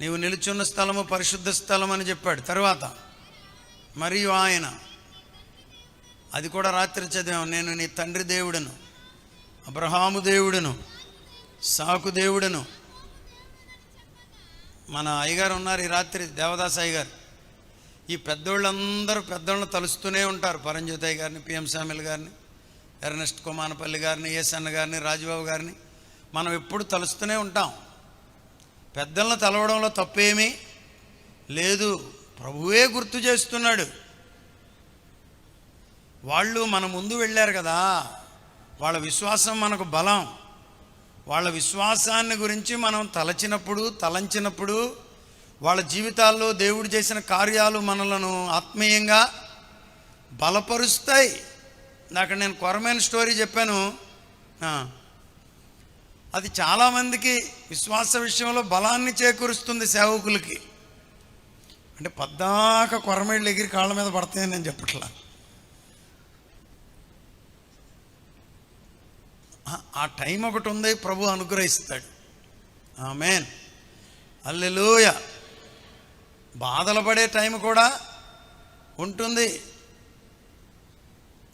నీవు నిలుచున్న స్థలము పరిశుద్ధ స్థలం అని చెప్పాడు. తర్వాత మరియు ఆయన అది కూడా రాత్రి చదివాం. నేను నీ తండ్రి దేవుడను అబ్రహాము దేవుడను సాకు దేవుడను. మన అయ్యగారు ఉన్నారు ఈ రాత్రి దేవదాస్ అయ్యగారు. ఈ పెద్దోళ్ళందరూ పెద్దోళ్ళని తలుస్తూనే ఉంటారు. పరంజ్యోతి అయ్య గారిని పిఎం సామిల్ గారిని ఎర్నెస్ట్ కుమానపల్లి గారిని ఏసన్న గారిని రాజబాబు గారిని. మనం ఎప్పుడు తలుస్తూనే ఉంటాం. పెద్దలను తలవడంలో తప్పేమీ లేదు. ప్రభువే గుర్తు చేస్తున్నాడు. వాళ్ళు మన ముందు వెళ్ళారు కదా. వాళ్ళ విశ్వాసం మనకు బలం. వాళ్ళ విశ్వాసాన్ని గురించి మనం తలచినప్పుడు తలంచినప్పుడు వాళ్ళ జీవితాల్లో దేవుడు చేసిన కార్యాలు మనలను ఆత్మీయంగా బలపరుస్తాయి. నాకు నేను కొరమైన స్టోరీ చెప్పాను. అది చాలామందికి విశ్వాస విషయంలో బలాన్ని చేకూరుస్తుంది సేవకులకి. అంటే పద్దాక కొరమేళ్ళు ఎగిరి కాళ్ళ మీద పడతాయని నేను చెప్పట్లా. ఆ- టైం ఒకటి ఉంది ప్రభు అనుగ్రహిస్తాడు. ఆమెన్. అల్లెలూయ బాధలు పడే టైం కూడా ఉంటుంది.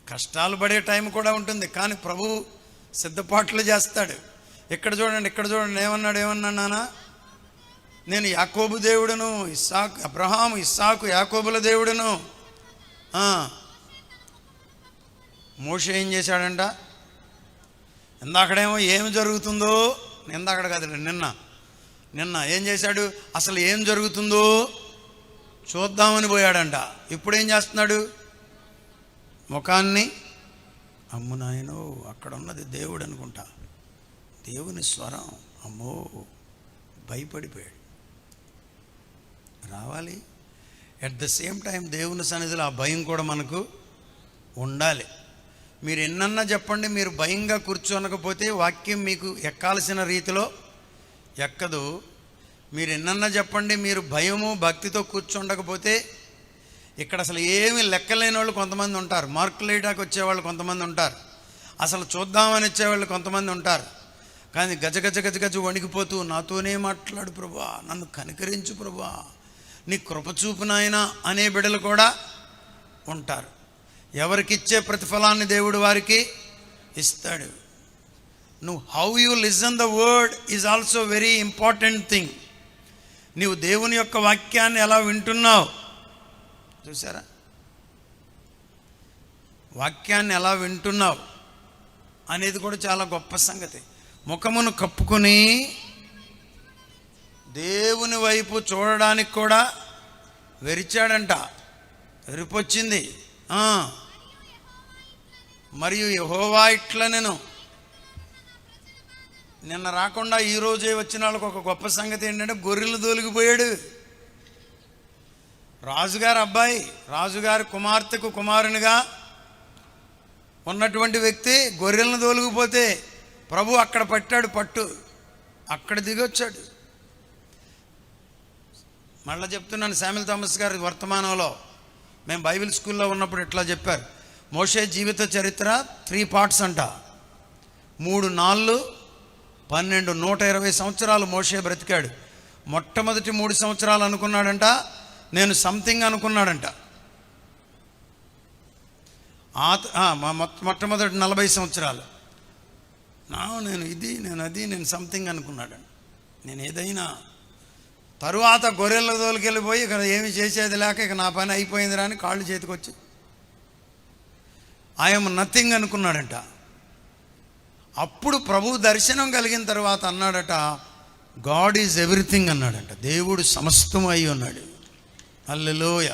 కష్టాలు పడే టైం కూడా ఉంటుంది. కానీ ప్రభు సిద్ధపాట్లు చేస్తాడు. ఇక్కడ చూడండి ఇక్కడ చూడండి ఏమన్నాడు ఏమన్నాడు నేను? యాకోబు దేవుడును ఇస్సాకు అబ్రహాము ఇస్సాకు యాకోబుల దేవుడును. మోష ఏం చేశాడంట? ఇందాకడేమో ఏమి జరుగుతుందో ఇందాకడ కాదు నిన్న. నిన్న ఏం చేశాడు? అసలు ఏం జరుగుతుందో చూద్దామని పోయాడంట. ఇప్పుడు ఏం చేస్తున్నాడు? ముఖాన్ని అమ్ము నాయనో అక్కడ ఉన్నది దేవుడు అనుకుంటా దేవుని స్వరం అమ్మో భయపడిపోయాడు. రావాలి? ఎట్ ద సేమ్ టైం దేవుని సన్నిధిలో ఆ భయం కూడా మనకు ఉండాలి. మీరు ఎన్నన్నా చెప్పండి మీరు భయంగా కూర్చోనకపోతే వాక్యం మీకు ఎక్కాల్సిన రీతిలో ఎక్కదు. మీరు ఎన్నన్నా చెప్పండి మీరు భయము భక్తితో కూర్చుండకపోతే ఇక్కడ అసలు ఏమి లెక్కలేని వాళ్ళు కొంతమంది ఉంటారు. మార్కులు వేయడానికి వచ్చేవాళ్ళు కొంతమంది ఉంటారు. అసలు చూద్దామని వచ్చేవాళ్ళు కొంతమంది ఉంటారు. కానీ గజ గజ గజ గజ వణికిపోతూ నాతోనే మాట్లాడు ప్రభా. నన్ను కనికరించు ప్రభా. నీ కృప అనే బిడలు కూడా ఉంటారు. ఎవరికిచ్చే ప్రతిఫలాన్ని దేవుడు వారికి ఇస్తాడు. నువ్వు how you listen the word is also very important thing. నీవు దేవుని యొక్క వాక్యాన్ని ఎలా వింటున్నావు? చూసారా వాక్యాన్ని ఎలా వింటున్నావు అనేది కూడా చాలా గొప్ప సంగతి. ముఖమును కప్పుకొని దేవుని వైపు చూడడానికి కూడా వెరిచాడంట. వెరిపొచ్చింది మరియు యహోవా ఇట్లా నేను. నిన్న రాకుండా ఈరోజే వచ్చిన వాళ్ళకి ఒక గొప్ప సంగతి ఏంటంటే గొర్రెలు దొలిగిపోయాడు. రాజుగారు అబ్బాయి రాజుగారి కుమార్తెకు కుమారునిగా ఉన్నటువంటి వ్యక్తి గొర్రెలను తోలుకుపోతే ప్రభు అక్కడ పట్టాడు పట్టు. అక్కడ దిగొచ్చాడు. మళ్ళీ చెప్తున్నాను శామిల్ థామస్ గారి వర్తమానంలో. మేము బైబిల్ స్కూల్లో ఉన్నప్పుడు ఇట్లా చెప్పారు? మోషే జీవిత చరిత్ర త్రీ పార్ట్స్ అంట. మూడు నాళ్ళు పన్నెండు నూట ఇరవై సంవత్సరాలు మోషే బ్రతికాడు. మొట్టమొదటి మూడు సంవత్సరాలు అనుకున్నాడంట నేను సంథింగ్ అనుకున్నాడంట. ఆ మొట్టమొదటి నలభై సంవత్సరాలు. నా నేను ఇది నేను అది నేను సంథింగ్ అనుకున్నాడండి నేను ఏదైనా తరువాత గొర్రెల తోలుకెళ్ళిపోయి ఇక్కడ ఏమి చేసేది లేక ఇక నా పని అయిపోయింది రాని కాళ్ళు చేతికొచ్చి ఐఎమ్ నథింగ్ అనుకున్నాడంట. అప్పుడు ప్రభు దర్శనం కలిగిన తర్వాత అన్నాడట గాడ్ ఈజ్ ఎవ్రీథింగ్ అన్నాడంట. దేవుడు సమస్తం అయి ఉన్నాడు. అల్లెలోయ